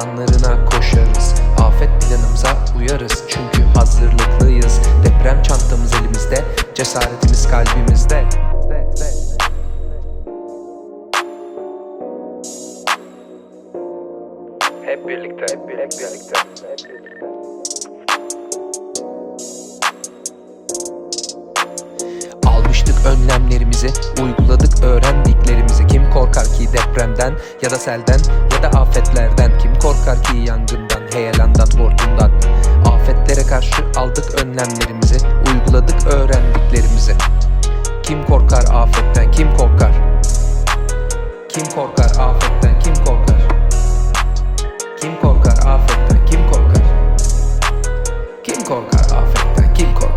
alanlarına koşarız Afet planımıza uyarız çünkü hazırlıklıyız Deprem çantamız elimizde, cesaretimiz kalbimizde Hep birlikte, hep birlikte, hep birlikte. Hep birlikte. Almıştık önlemlerimizi, uyguladık öğrendiklerimizi Kim korkar ki depremden ya da selden ya da afetlerden Kim aldık önlemlerimizi, uyguladık öğrendiklerimizi. Kim korkar afetten, kim korkar? Kim korkar afetten, kim korkar? Kim korkar afetten, kim korkar? Kim korkar afetten, kim korkar?